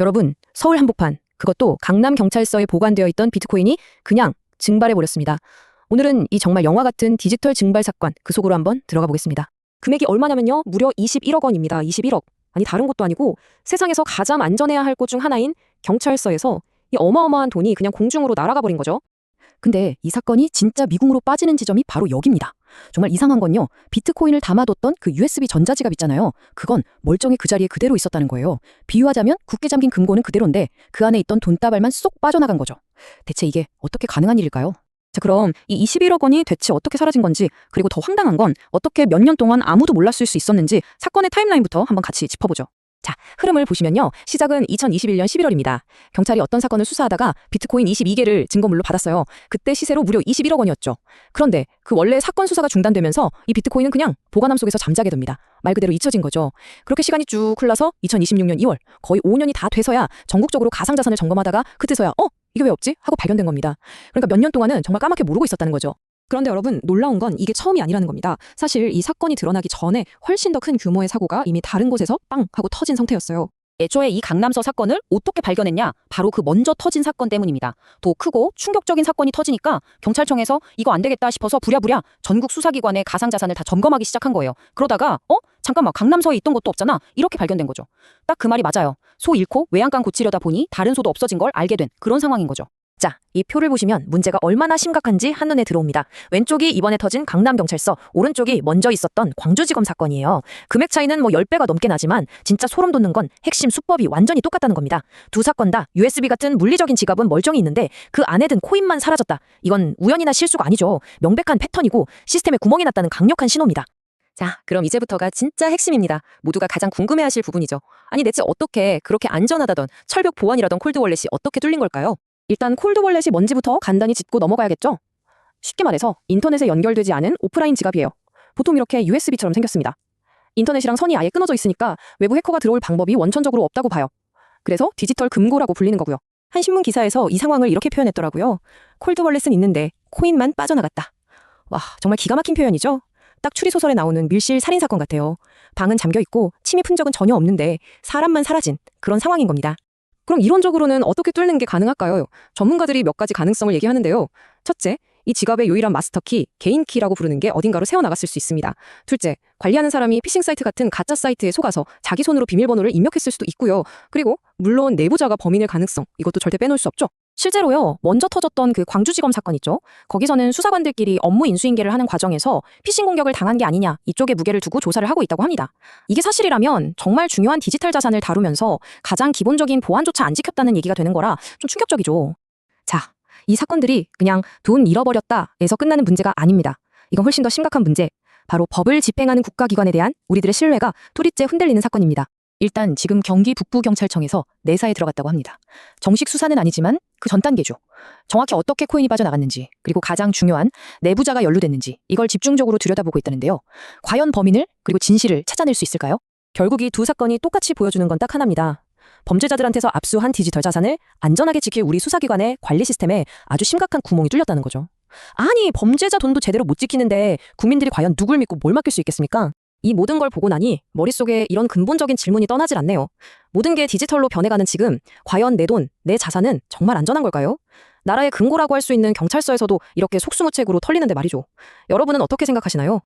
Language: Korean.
여러분, 서울 한복판, 그것도 강남 경찰서에 보관되어 있던 비트코인이 그냥 증발해 버렸습니다. 오늘은 이 정말 영화 같은 디지털 증발 사건 그 속으로 한번 들어가 보겠습니다. 금액이 얼마냐면요. 무려 21억 원입니다. 21억. 아니 다른 것도 아니고 세상에서 가장 안전해야 할 곳 중 하나인 경찰서에서 이 어마어마한 돈이 그냥 공중으로 날아가 버린 거죠. 근데 이 사건이 진짜 미궁으로 빠지는 지점이 바로 여기입니다. 정말 이상한 건요. 비트코인을 담아뒀던 그 USB 전자지갑 있잖아요. 그건 멀쩡히 그 자리에 그대로 있었다는 거예요. 비유하자면 굳게 잠긴 금고는 그대로인데 그 안에 있던 돈다발만 쏙 빠져나간 거죠. 대체 이게 어떻게 가능한 일일까요? 자, 그럼 이 21억 원이 대체 어떻게 사라진 건지, 그리고 더 황당한 건 어떻게 몇 년 동안 아무도 몰랐을 수 있었는지 사건의 타임라인부터 한번 같이 짚어보죠. 자, 흐름을 보시면요. 시작은 2021년 11월입니다. 경찰이 어떤 사건을 수사하다가 비트코인 22개를 증거물로 받았어요. 그때 시세로 무려 21억 원이었죠. 그런데 그 원래 사건 수사가 중단되면서 이 비트코인은 그냥 보관함 속에서 잠자게 됩니다. 말 그대로 잊혀진 거죠. 그렇게 시간이 쭉 흘러서 2026년 2월, 거의 5년이 다 돼서야 전국적으로 가상자산을 점검하다가 그때서야 어? 이게 왜 없지? 하고 발견된 겁니다. 그러니까 몇 년 동안은 정말 까맣게 모르고 있었다는 거죠. 그런데 여러분 놀라운 건 이게 처음이 아니라는 겁니다. 사실 이 사건이 드러나기 전에 훨씬 더 큰 규모의 사고가 이미 다른 곳에서 빵 하고 터진 상태였어요. 애초에 이 강남서 사건을 어떻게 발견했냐? 바로 그 먼저 터진 사건 때문입니다. 더 크고 충격적인 사건이 터지니까 경찰청에서 이거 안 되겠다 싶어서 부랴부랴 전국 수사기관의 가상자산을 다 점검하기 시작한 거예요. 그러다가 어? 잠깐만 강남서에 있던 것도 없잖아. 이렇게 발견된 거죠. 딱 그 말이 맞아요. 소 잃고 외양간 고치려다 보니 다른 소도 없어진 걸 알게 된 그런 상황인 거죠. 자, 이 표를 보시면 문제가 얼마나 심각한지 한눈에 들어옵니다. 왼쪽이 이번에 터진 강남경찰서, 오른쪽이 먼저 있었던 광주지검 사건이에요. 금액 차이는 뭐 10배가 넘게 나지만 진짜 소름 돋는 건 핵심 수법이 완전히 똑같다는 겁니다. 두 사건 다 USB 같은 물리적인 지갑은 멀쩡히 있는데 그 안에 든 코인만 사라졌다. 이건 우연이나 실수가 아니죠. 명백한 패턴이고 시스템에 구멍이 났다는 강력한 신호입니다. 자, 그럼 이제부터가 진짜 핵심입니다. 모두가 가장 궁금해하실 부분이죠. 아니 대체 어떻게 그렇게 안전하다던 철벽 보안이라던 콜드월렛이 어떻게 뚫린 걸까요? 일단 콜드월렛이 뭔지부터 간단히 짚고 넘어가야겠죠? 쉽게 말해서 인터넷에 연결되지 않은 오프라인 지갑이에요. 보통 이렇게 USB처럼 생겼습니다. 인터넷이랑 선이 아예 끊어져 있으니까 외부 해커가 들어올 방법이 원천적으로 없다고 봐요. 그래서 디지털 금고라고 불리는 거고요. 한 신문 기사에서 이 상황을 이렇게 표현했더라고요. 콜드월렛은 있는데 코인만 빠져나갔다. 와, 정말 기가 막힌 표현이죠? 딱 추리소설에 나오는 밀실 살인 사건 같아요. 방은 잠겨 있고 침입 흔적은 전혀 없는데 사람만 사라진 그런 상황인 겁니다. 그럼 이론적으로는 어떻게 뚫는 게 가능할까요? 전문가들이 몇 가지 가능성을 얘기하는데요. 첫째, 이 지갑의 유일한 마스터키, 개인키라고 부르는 게 어딘가로 새어나갔을 수 있습니다. 둘째, 관리하는 사람이 피싱 사이트 같은 가짜 사이트에 속아서 자기 손으로 비밀번호를 입력했을 수도 있고요. 그리고 물론 내부자가 범인일 가능성, 이것도 절대 빼놓을 수 없죠. 실제로요, 먼저 터졌던 그 광주지검 사건 있죠? 거기서는 수사관들끼리 업무 인수인계를 하는 과정에서 피싱 공격을 당한 게 아니냐, 이쪽에 무게를 두고 조사를 하고 있다고 합니다. 이게 사실이라면 정말 중요한 디지털 자산을 다루면서 가장 기본적인 보안조차 안 지켰다는 얘기가 되는 거라 좀 충격적이죠. 자, 이 사건들이 그냥 돈 잃어버렸다에서 끝나는 문제가 아닙니다. 이건 훨씬 더 심각한 문제. 바로 법을 집행하는 국가기관에 대한 우리들의 신뢰가 또리째 흔들리는 사건입니다. 일단 지금 경기 북부경찰청에서 내사에 들어갔다고 합니다. 정식 수사는 아니지만 그 전 단계죠. 정확히 어떻게 코인이 빠져나갔는지, 그리고 가장 중요한 내부자가 연루됐는지 이걸 집중적으로 들여다보고 있다는데요. 과연 범인을 그리고 진실을 찾아낼 수 있을까요? 결국 이 두 사건이 똑같이 보여주는 건 딱 하나입니다. 범죄자들한테서 압수한 디지털 자산을 안전하게 지킬 우리 수사기관의 관리 시스템에 아주 심각한 구멍이 뚫렸다는 거죠. 아니, 범죄자 돈도 제대로 못 지키는데 국민들이 과연 누굴 믿고 뭘 맡길 수 있겠습니까? 이 모든 걸 보고 나니 머릿속에 이런 근본적인 질문이 떠나질 않네요. 모든 게 디지털로 변해가는 지금 과연 내 돈, 내 자산은 정말 안전한 걸까요? 나라의 근거라고 할 수 있는 경찰서에서도 이렇게 속수무책으로 털리는데 말이죠. 여러분은 어떻게 생각하시나요?